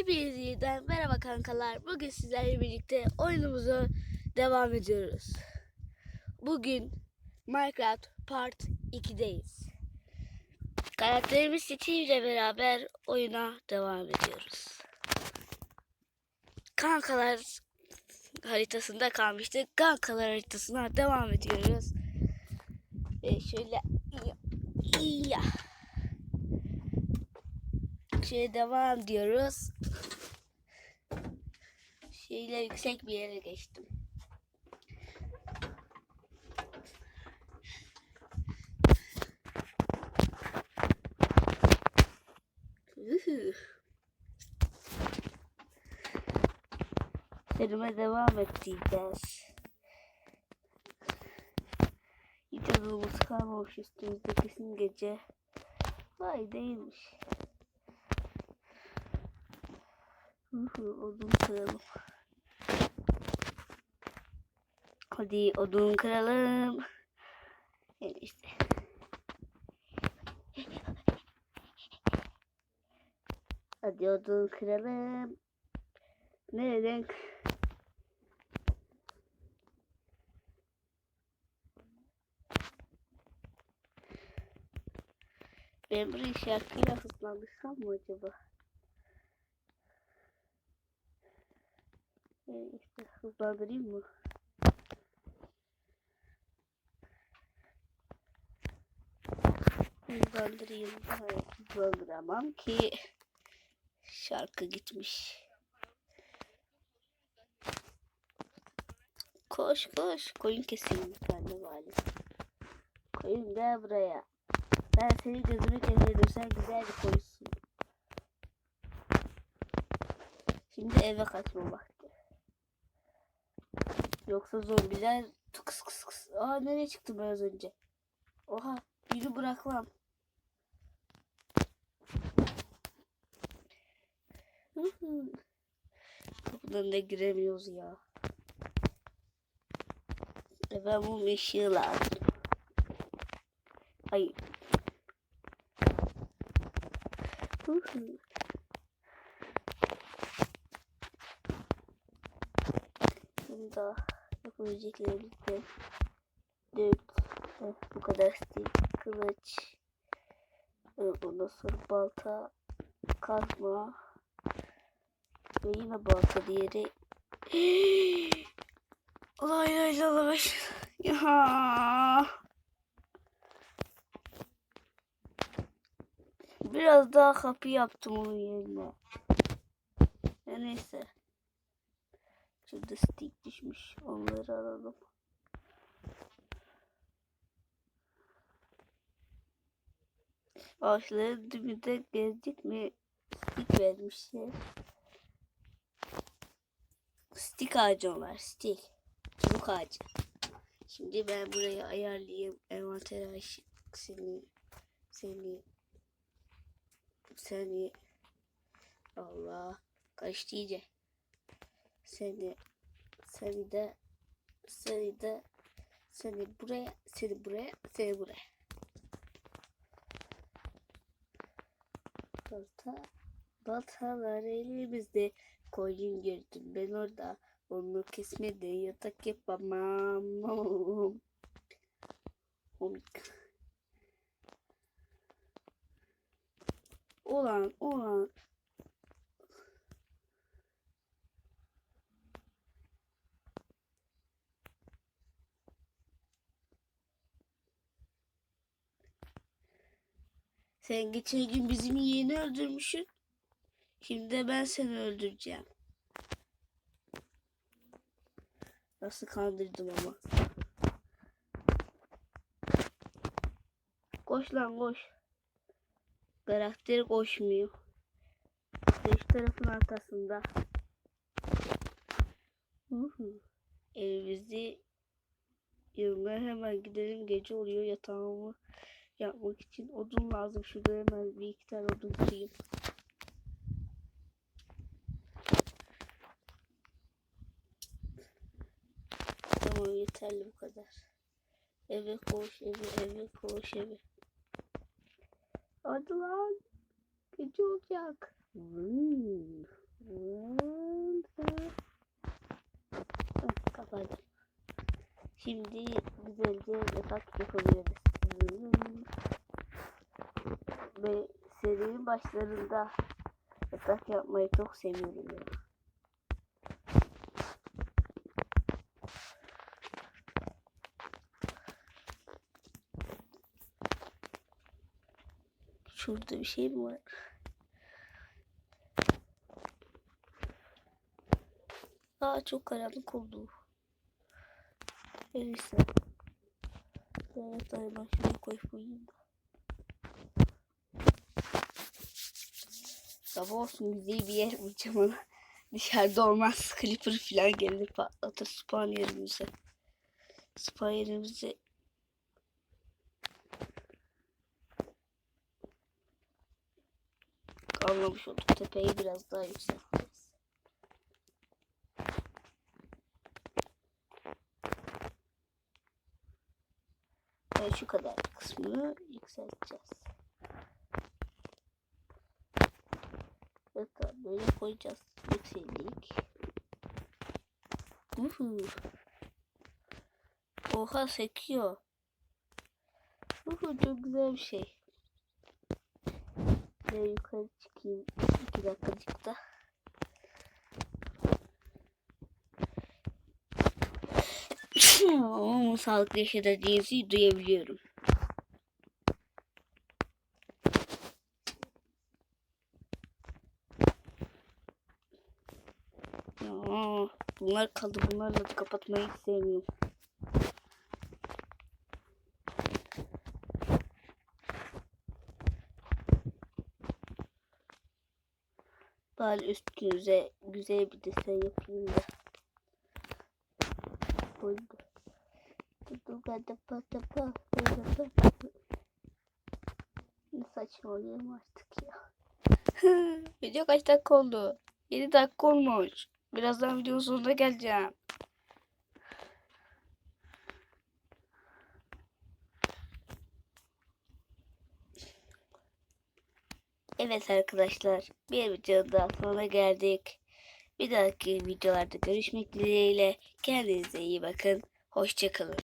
Hepinize yeniden merhaba kankalar. Bugün sizlerle birlikte oyunumuza devam ediyoruz. Bugün Minecraft Part 2'deyiz. Karakterimiz Steve ile beraber oyuna devam ediyoruz. Kankalar haritasında kalmıştık. Kankalar haritasına devam ediyoruz. Ve şöyle ya. Şöyle devam diyoruz. Şöyle yüksek bir yere geçtim. Serime devam edeceğiz. Hiç adımız kalmamış üstümüzde kesin gece. Vay değilmiş. Uhu, odun kıralım. Hadi odun kıralım. Evet işte. Hadi odun kıralım. Nereden? Ben burayı şarkıyla hızlandırsam mı acaba? Ee, işte hızlandırayım mı? Hızlandırayım. Hayır hızlandıramam ki. Şarkı gitmiş. Koş koş. Koyun keseyim bir tane bari. Koyun gel buraya. Ben senin gözünü keserim. Sen güzel bir koyunsun. Şimdi eve kaçma vakti. Yoksa zombiler tıkıs kıs kıs. Aa nereye çıktım ben az önce? Oha biri bırakmam. Kapıdan da giremiyoruz ya. Ben bu ışığı lazım. Ay. Daha yapabileceklerimiz de dört. Heh, bu kadar stil. Kılıç. Evet, ondan sonra balta. Kazma. Ve yine balta diğeri. Lay lay lay. Ya. Biraz daha kapı yaptım onun yerine. Ya neyse. Şurada stick düşmüş. Onları alalım. Ağaçların dibinde gezdik mi stick vermişler. Stick ağacı var. Stick. Çubuk ağacı. Şimdi ben burayı ayarlayayım. Envanter aşık seni seni seni Allah kaçtı iyice. Seni seni de seni de seni buraya seni buraya seni buraya. Balta baltalar elimizde koyun gördüm ben orada onu kesmede yatak yapamam. Omik. Ulan ulan Sen geçen gün bizim yeğeni öldürmüşsün. Şimdi de ben seni öldüreceğim. Nasıl kandırdım ama. Koş lan koş. Karakteri koşmuyor. Dış tarafın arkasında. Evimizi yılmaya hemen gidelim. Gece oluyor yatağımı yapmak için odun lazım. Şurada hemen bir iki tane odun kırayım. Tamam yeterli bu kadar. Eve koş eve eve koş eve. Hadi lan. Gece olacak. Kapadım. Şimdi güzelce yatak yapabiliriz. Ve serinin başlarında yatak yapmayı çok seviyorum ya. Şurada bir şey mi var? Aa çok karanlık oldu. Neyse. Ben yatağı ben şuraya koyup uyuyayım da. Sabah olsun güzel bir yer bulacağım ona. Dışarıda olmaz. Clipper falan gelir patlatır spawn yerimize. Spawn yerimize anlamış olduk. Tepeyi biraz daha yükselteceğiz. Ve şu kadar kısmını yükselteceğiz. Koyacağız. Yükseldik. Uhu. Oha sekiyor. Uhu çok güzel bir şey. Ve yukarı çıkayım. iki dakikacıkta. Ama sağlıklı yaşadığınızı duyabiliyorum. Ya, bunlar kaldı. Bunlarla da kapatmayı sevmiyorum. Bari üstünüze güzel bir desen yapayım da. Koydu. Ne saçmalıyorum artık ya. Video kaç dakika oldu? 7 dakika olmuş. Birazdan videonun sonuna geleceğim. Evet arkadaşlar bir videonun daha sonuna geldik. Bir dahaki videolarda görüşmek dileğiyle. Kendinize iyi bakın. Hoşçakalın.